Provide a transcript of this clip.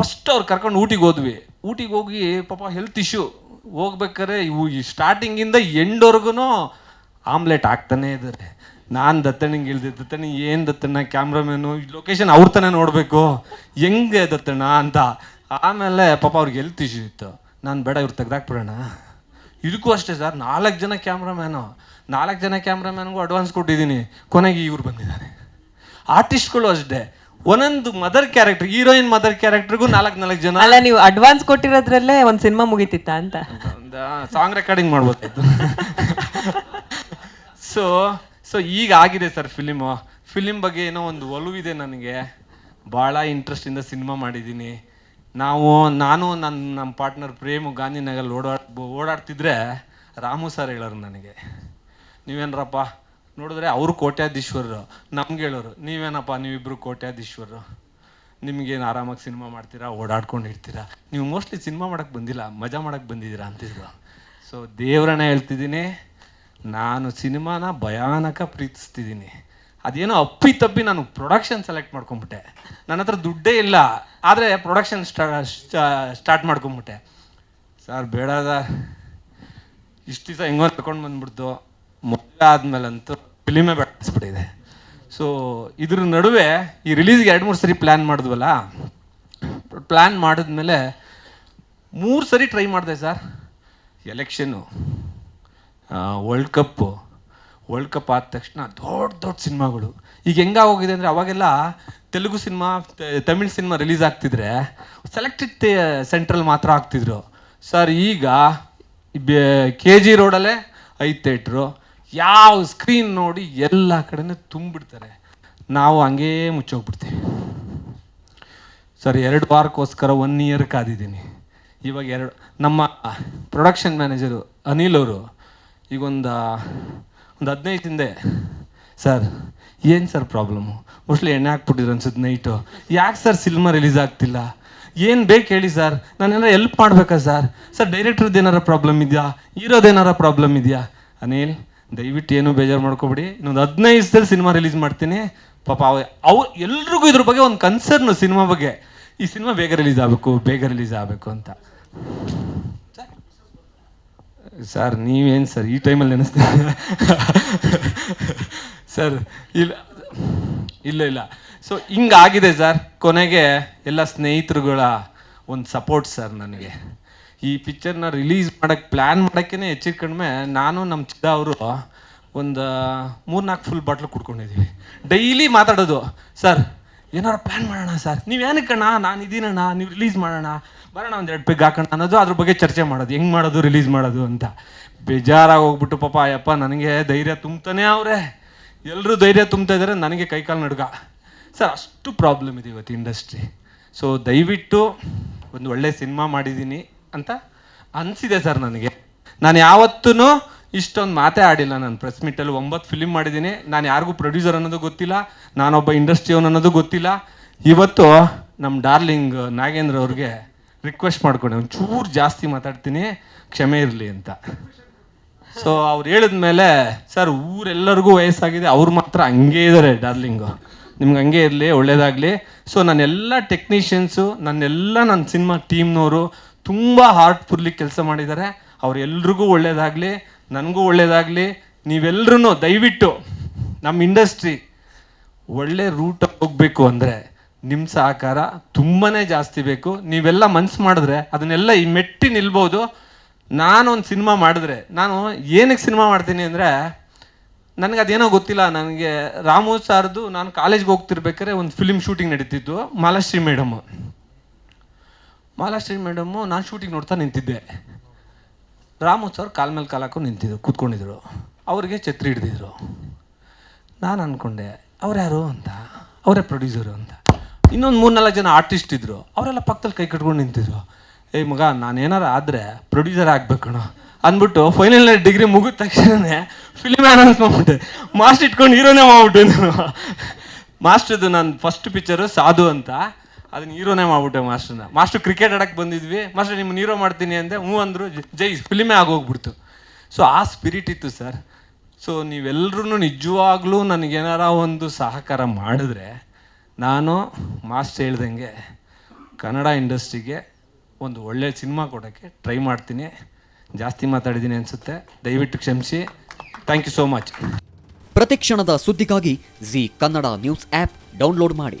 First ಅವ್ರು ಕರ್ಕೊಂಡು ಊಟಿಗೆ ಹೋದ್ವಿ. ಊಟಿಗೆ ಹೋಗಿ ಪಾಪ ಹೆಲ್ತ್ ಇಶ್ಯೂ ಹೋಗ್ಬೇಕಾದ್ರೆ ಇವು ಈ ಸ್ಟಾರ್ಟಿಂಗಿಂದ ಎಂಡ್ವರೆಗೂ ಆಮ್ಲೆಟ್ ಆಗ್ತಾನೇ ಇದ್ದಾರೆ ನಾನು ದತ್ತಣ್ಣಿಗೆ ಹೇಳಿದೆ, ದತ್ತಣ್ಣ, ಏನು ದತ್ತಣ್ಣ ಕ್ಯಾಮ್ರಾಮ್ಯಾನು ಲೊಕೇಶನ್ ಅವ್ರ ತಾನೇ ನೋಡಬೇಕು. ಹೆಂಗೆ ದತ್ತಣ್ಣ ಅಂತ. ಆಮೇಲೆ ಪಾಪ ಅವ್ರಿಗೆ ಹೆಲ್ತ್ ಇಶ್ಯೂ ಇತ್ತು. ನಾನು ಬೇಡ, ಇವ್ರು ತೆಗ್ದಾಕ್ಬಿಡೋಣ ಇದಕ್ಕೂ ಅಷ್ಟೇ ಸರ್, ನಾಲ್ಕು ಜನ ಕ್ಯಾಮ್ರಾಮ್ಯಾನು ನಾಲ್ಕು ಜನ ಕ್ಯಾಮ್ರಾಮ್ಯಾನ್ಗೂ ಅಡ್ವಾನ್ಸ್ ಕೊಟ್ಟಿದ್ದೀನಿ. ಕೊನೆಗೆ ಇವ್ರು ಬಂದಿದ್ದಾರೆ. ಆರ್ಟಿಸ್ಟ್ಗಳು ಅಷ್ಟೇ. ಒಂದೊಂದು ಮದರ್ ಕ್ಯಾರೆಕ್ಟರ್ ಹೀರೋಯಿನ್ ಮದರ್ ಕ್ಯಾರೆಕ್ಟರ್ಗೂ ನಾಲ್ಕು ನಾಲ್ಕು ಜನ. ಅಲ್ಲ ನೀವು ಅಡ್ವಾನ್ಸ್ ಕೊಟ್ಟಿರೋದ್ರಲ್ಲೇ ಒಂದು ಸಿನಿಮಾ ಮುಗಿತಿತ್ತ ಅಂತ. ಸಾಂಗ್ ರೆಕಾರ್ಡಿಂಗ್ ಮಾಡ್ಬೋದಾಯ್ತು ಸೊ ಸೊ ಈಗ ಆಗಿದೆ ಸರ್ ಫಿಲಿಮು ಫಿಲಿಮ್ ಬಗ್ಗೆ ಏನೋ ಒಂದು ಒಲುವಿದೆ ನನಗೆ. ಭಾಳ ಇಂಟ್ರೆಸ್ಟಿಂದ ಸಿನಿಮಾ ಮಾಡಿದ್ದೀನಿ. ನಾವು ನಾನು ನನ್ನ ನಮ್ಮ ಪಾರ್ಟ್ನರ್ ಪ್ರೇಮು ಗಾಂಧಿನಗರಲ್ಲಿ ಓಡಾಡ್ ಓಡಾಡ್ತಿದ್ರೆ ರಾಮು ಸರ್ ಹೇಳೋರು ನನಗೆ. ನೀವೇನ್ರಪ್ಪ? ನೋಡಿದ್ರೆ ಅವರು ಕೋಟ್ಯಾಧೀಶ್ವರರು. ನಮ್ಗೆ ಹೇಳೋರು, ನೀವೇನಪ್ಪ, ನೀವಿಬ್ರು ಕೋಟ್ಯಾಧೀಶ್ವರರು. ನಿಮ್ಗೇನು ಆರಾಮಾಗಿ ಸಿನಿಮಾ ಮಾಡ್ತೀರಾ, ಓಡಾಡ್ಕೊಂಡಿರ್ತೀರಾ? ನೀವು ಮೋಸ್ಟ್ಲಿ ಸಿನಿಮಾ ಮಾಡೋಕ್ಕೆ ಬಂದಿಲ್ಲ, ಮಜಾ ಮಾಡೋಕ್ಕೆ ಬಂದಿದ್ದೀರಾ ಅಂತಿದ್ರು. ಸೊ ದೇವ್ರನ್ನ ಹೇಳ್ತಿದ್ದೀನಿ, ನಾನು ಸಿನಿಮಾನ ಭಯಾನಕ ಪ್ರೀತಿಸ್ತಿದ್ದೀನಿ. ಅದೇನೋ ಅಪ್ಪಿ ತಪ್ಪಿ ನಾನು ಪ್ರೊಡಕ್ಷನ್ ಸೆಲೆಕ್ಟ್ ಮಾಡ್ಕೊಂಬಿಟ್ಟೆ. ನನ್ನ ಹತ್ರ ದುಡ್ಡೇ ಇಲ್ಲ, ಆದರೆ ಪ್ರೊಡಕ್ಷನ್ ಸ್ಟಾರ್ಟ್ ಮಾಡ್ಕೊಂಬಿಟ್ಟೆ. ಸರ್ ಬೇಡದ ಇಷ್ಟು ದಿವಸ ಹೆಂಗೋ ತಗೊಂಡು ಬಂದ್ಬಿಡ್ತು. ಮದುವೆ ಆದ್ಮೇಲಂತೂ ಫಿಲಿಮೇ ಬೆಳೆಸ್ಬಿಟ್ಟಿದೆ ಸೊ ಇದ್ರ ನಡುವೆ ಈ ರಿಲೀಸ್ಗೆ ಎರಡು ಮೂರು ಸರಿ ಪ್ಲ್ಯಾನ್ ಮಾಡಿದ್ವಲ್ಲ? ಪ್ಲ್ಯಾನ್ ಮಾಡಿದ್ಮೇಲೆ ಮೂರು ಸರಿ ಟ್ರೈ ಮಾಡಿದೆ sir election world cup world cup ಆದ ತಕ್ಷಣ ದೊಡ್ಡ ದೊಡ್ಡ ಸಿನಿಮಾಗಳು. ಈಗ ಹೆಂಗಾಗೋಗಿದೆ ಅಂದರೆ ಅವಾಗೆಲ್ಲ Telugu cinema Tamil cinema release ಆಗ್ತಿದ್ರೆ ಸೆಲೆಕ್ಟೆಡ್ ಸೆಂಟ್ರಲ್ ಮಾತ್ರ ಆಗ್ತಿದ್ರು. ಸರ್ ಈಗ ಕೆ ಜಿ ರೋಡಲ್ಲೇ ಐದು ಥಿಯೇಟ್ರು ಯಾವ ಸ್ಕ್ರೀನ್ ನೋಡಿ ಎಲ್ಲ ಕಡೆನೂ ತುಂಬಿಡ್ತಾರೆ. ನಾವು ಹಂಗೇ ಮುಚ್ಚೋಗ್ಬಿಡ್ತೀವಿ. ಸರ್, ಎರಡು ವಾರಕ್ಕೋಸ್ಕರ ಒನ್ ಇಯರ್ ಕಾದಿದ್ದೀನಿ. ಇವಾಗ ಎರಡು, ನಮ್ಮ ಪ್ರೊಡಕ್ಷನ್ ಮ್ಯಾನೇಜರು ಅನಿಲ್ ಅವರು ಈಗ ಒಂದು ಒಂದು ಹದಿನೈದು ಹಿಂದೆ, ಸರ್, ಏನು ಸರ್ ಪ್ರಾಬ್ಲಮ್ಮು ಮೋಸ್ಟ್ಲಿ ಎಣ್ಣೆ ಹಾಕ್ಬಿಟ್ಟಿದ್ರು ಅನ್ಸುತ್ತೆ ನೈಟು ಯಾಕೆ ಸರ್ ಸಿನಿಮಾ ರಿಲೀಸ್ ಆಗ್ತಿಲ್ಲ? ಏನು ಬೇಕು ಹೇಳಿ ಸರ್? ನಾನೇನಾರ ಎಲ್ಪ್ ಮಾಡಬೇಕಾ ಸರ್? ಸರ್ ಡೈರೆಕ್ಟ್ರದ್ದು ಏನಾರ ಪ್ರಾಬ್ಲಮ್ ಇದೆಯಾ? ಹೀರೋದೇನಾರ ಪ್ರಾಬ್ಲಮ್ ಇದೆಯಾ? ಅನಿಲ್ ದಯವಿಟ್ಟು ಏನು ಬೇಜಾರು ಮಾಡ್ಕೊಬಿಡಿ. ಇನ್ನೊಂದು ಹದಿನೈದು ದಿವಸದಲ್ಲಿ ಸಿನಿಮಾ ರಿಲೀಸ್ ಮಾಡ್ತೀನಿ. ಪಾಪ ಅವ ಎಲ್ರಿಗೂ ಇದ್ರ ಬಗ್ಗೆ ಒಂದು ಕನ್ಸರ್ನು ಸಿನಿಮಾ ಬಗ್ಗೆ. ಈ ಸಿನಿಮಾ ಬೇಗ ರಿಲೀಸ್ ಆಗಬೇಕು, ಬೇಗ ರಿಲೀಸ್ ಆಗಬೇಕು ಅಂತ. ಸರ್, ನೀವೇನು ಸರ್ ಈ ಟೈಮಲ್ಲಿ ನೆನೆಸ್ತೀನಿ ಸರ್, ಇಲ್ಲ ಇಲ್ಲ ಇಲ್ಲ. ಸೊ ಹಿಂಗಾಗಿದೆ ಸರ್. ಕೊನೆಗೆ ಎಲ್ಲ ಸ್ನೇಹಿತರುಗಳ ಒಂದು ಸಪೋರ್ಟ್ ಸರ್ ನನಗೆ. ಈ ಪಿಕ್ಚರ್ನ ರಿಲೀಸ್ ಮಾಡೋಕ್ಕೆ ಪ್ಲ್ಯಾನ್ ಮಾಡೋಕ್ಕೇ ಹೆಚ್ಚು ಕಡಿಮೆ ನಾನು ನಮ್ಮ ಚಿಕ್ಕ ಅವರು ಒಂದು ಮೂರ್ನಾಲ್ಕು ಫುಲ್ ಬಾಟ್ಲು ಕುಡ್ಕೊಂಡಿದ್ದೀವಿ ಡೈಲಿ ಮಾತಾಡೋದು. ಸರ್ ಏನಾರು ಪ್ಲ್ಯಾನ್ ಮಾಡೋಣ ಸರ್ ನೀವು ಏನಕ್ಕಣ್ಣ ನಾನು ಇದೀನಣ್ಣ. ನೀವು ರಿಲೀಸ್ ಮಾಡೋಣ. ಬರೋಣ ಒಂದು ಎರಡು ಪೆಗ್ ಹಾಕೋಣ. ಅನ್ನೋದು ಅದ್ರ ಬಗ್ಗೆ ಚರ್ಚೆ ಮಾಡೋದು. ಹೆಂಗೆ ಮಾಡೋದು ರಿಲೀಸ್ ಮಾಡೋದು ಅಂತ. ಬೇಜಾರಾಗಿ ಹೋಗ್ಬಿಟ್ಟು ಪಾಪ ಅಯ್ಯಪ್ಪ ನನಗೆ ಧೈರ್ಯ ತುಂಬ್ತಾನೆ ಅವರೇ. ಎಲ್ಲರೂ ಧೈರ್ಯ ತುಂಬ್ತಾ ಇದ್ದಾರೆ ನನಗೆ ಕೈಕಾಲು ನಡುಗ. ಸರ್ ಅಷ್ಟು ಪ್ರಾಬ್ಲಮ್ ಇದೆ ಇವತ್ತು ಇಂಡಸ್ಟ್ರಿ ಸೊ ದಯವಿಟ್ಟು ಒಂದು ಒಳ್ಳೆ ಸಿನಿಮಾ ಮಾಡಿದ್ದೀನಿ ಅಂತ ಅನಿಸಿದೆ ಸರ್ ನನಗೆ. ನಾನು ಯಾವತ್ತೂ ಇಷ್ಟೊಂದು ಮಾತೇ ಆಡಿಲ್ಲ ನಾನು ಪ್ರೆಸ್ ಮೀಟಲ್ಲಿ ಒಂಬತ್ತು ಫಿಲಿಮ್ ಮಾಡಿದ್ದೀನಿ. ನಾನು ಯಾರಿಗೂ ಪ್ರೊಡ್ಯೂಸರ್ ಅನ್ನೋದು ಗೊತ್ತಿಲ್ಲ. ನಾನೊಬ್ಬ ಇಂಡಸ್ಟ್ರಿಯವನ್ ಅನ್ನೋದು ಗೊತ್ತಿಲ್ಲ. ಇವತ್ತು ನಮ್ಮ ಡಾರ್ಲಿಂಗ್ ನಾಗೇಂದ್ರ ಅವ್ರಿಗೆ ರಿಕ್ವೆಸ್ಟ್ ಮಾಡ್ಕೊಂಡೆ. ಒಂಚೂರು ಜಾಸ್ತಿ ಮಾತಾಡ್ತೀನಿ. ಕ್ಷಮೆ ಇರಲಿ ಅಂತ. ಸೊ ಅವ್ರು ಹೇಳಿದ್ಮೇಲೆ ಸರ್, ಊರೆಲ್ಲರಿಗೂ ವಯಸ್ಸಾಗಿದೆ. ಅವ್ರು ಮಾತ್ರ ಹಂಗೆ ಇದ್ದಾರೆ ಡಾರ್ಲಿಂಗು ನಿಮ್ಗೆ ಹಂಗೆ ಇರಲಿ, ಒಳ್ಳೇದಾಗಲಿ. ಸೊ ನನ್ನೆಲ್ಲ ಟೆಕ್ನಿಷಿಯನ್ಸು ನನ್ನೆಲ್ಲ ನನ್ನ ಸಿನಿಮಾ ಟೀಮ್ನವರು ತುಂಬ ಹಾರ್ಟ್ಫುಲ್ಲಿ ಕೆಲಸ ಮಾಡಿದ್ದಾರೆ ಅವರೆಲ್ರಿಗೂ ಒಳ್ಳೆಯದಾಗಲಿ ನನಗೂ ಒಳ್ಳೆಯದಾಗಲಿ ನೀವೆಲ್ಲರೂ ದಯವಿಟ್ಟು ನಮ್ಮ ಇಂಡಸ್ಟ್ರಿ ಒಳ್ಳೆ ರೂಟ್ ಹೋಗಬೇಕು ಅಂದರೆ ನಿಮ್ಮ ಸಹಕಾರ ತುಂಬಾ ಜಾಸ್ತಿ ಬೇಕು. ನೀವೆಲ್ಲ ಮನ್ಸು ಮಾಡಿದ್ರೆ ಅದನ್ನೆಲ್ಲ ಈ ಮೆಟ್ಟಿ ನಿಲ್ಬೋದು. ನಾನೊಂದು ಸಿನಿಮಾ ಮಾಡಿದ್ರೆ, ನಾನು ಏನಕ್ಕೆ ಸಿನಿಮಾ ಮಾಡ್ತೀನಿ ಅಂದರೆ ನನಗೆ ಅದೇನೋ ಗೊತ್ತಿಲ್ಲ. ನನಗೆ ರಾಮು ಸಾರ್ದು ನಾನು ಕಾಲೇಜ್ಗೆ ಹೋಗ್ತಿರ್ಬೇಕಾದ್ರೆ ಒಂದು ಫಿಲ್ಮ್ ಶೂಟಿಂಗ್ ನಡೀತಿತ್ತು, ಮಾಲಾಶ್ರೀ ಮೇಡಮು. ಮಾಲಾಶ್ರೀ ಮೇಡಮ್ಮು ನಾನು ಶೂಟಿಂಗ್ ನೋಡ್ತಾ ನಿಂತಿದ್ದೆ. ರಾಮು ಸರ್ ಕಾಲ್ ಮೇಲೆ ಕಾಲು ನಿಂತಿದ್ರು, ಕೂತ್ಕೊಂಡಿದ್ರು. ಅವ್ರಿಗೆ ಛತ್ರಿ ಹಿಡ್ದಿದ್ರು. ನಾನು ಅಂದ್ಕೊಂಡೆ ಅವ್ರ್ಯಾರು ಅಂತ, ಅವರೇ ಪ್ರೊಡ್ಯೂಸರು ಅಂತ. ಇನ್ನೊಂದು ಮೂರು ನಾಲ್ಕು ಜನ ಆರ್ಟಿಸ್ಟ್ ಇದ್ದರು ಅವರೆಲ್ಲ ಪಕ್ಕದಲ್ಲಿ ಕೈ ಕಟ್ಕೊಂಡು ನಿಂತಿದ್ರು. ಏಯ್ ಮಗ, ನಾನೇನಾರು ಆದರೆ ಪ್ರೊಡ್ಯೂಸರ್ ಆಗಬೇಕಣ. ಅಂದ್ಬಿಟ್ಟು ಫೈನಲ್ ಡಿಗ್ರಿ ಮುಗಿದ ತಕ್ಷಣನೇ ಫಿಲ್ಮ್ ಅನೌನ್ಸ್ ಮಾಡ್ಬಿಟ್ಟೆ. ಮಾಸ್ಟ್ ಇಟ್ಕೊಂಡು ಹೀರೋನೇ ಮಾಡ್ಬಿಟ್ಟೆ ನಾನು. ಮಾಸ್ಟರ್ದು ನನ್ನ ಫಸ್ಟ್ ಪಿಕ್ಚರು ಸಾಧು ಅಂತ. ಅದನ್ನ ಹೀರೋನೇ ಮಾಡ್ಬಿಟ್ಟೆ ಮಾಸ್ಟರ್ನ ಮಾಸ್ಟರ್ ಕ್ರಿಕೆಟ್ ಆಡಕ್ಕೆ ಬಂದಿದ್ವಿ. ಮಾಸ್ಟರ್ ನಿಮ್ಮ ಹೀರೋ ಮಾಡ್ತೀನಿ ಅಂದೆ. ಹ್ಞೂ ಅಂದರು, ಜೈ ಫಿಲಿಮೇ ಆಗೋಗ್ಬಿಡ್ತು. ಸೊ ಆ ಸ್ಪಿರಿಟ್ ಇತ್ತು ಸರ್. ಸೊ ನೀವೆಲ್ಲರೂ ನಿಜವಾಗ್ಲೂ ನನಗೇನಾರ ಒಂದು ಸಹಕಾರ ಮಾಡಿದ್ರೆ, ನಾನು ಮಾಸ್ಟರ್ ಹೇಳ್ದಂಗೆ ಕನ್ನಡ ಇಂಡಸ್ಟ್ರಿಗೆ ಒಂದು ಒಳ್ಳೆಯ ಸಿನಿಮಾ ಕೊಡೋಕ್ಕೆ ಟ್ರೈ ಮಾಡ್ತೀನಿ. ಜಾಸ್ತಿ ಮಾತಾಡಿದ್ದೀನಿ ಅನಿಸುತ್ತೆ. ದಯವಿಟ್ಟು ಕ್ಷಮಿಸಿ. ಥ್ಯಾಂಕ್ ಯು ಸೋ ಮಚ್ ಪ್ರತಿ ಕ್ಷಣದ ಸುದ್ದಿಗಾಗಿ Zee Kannada news app download ಮಾಡಿ.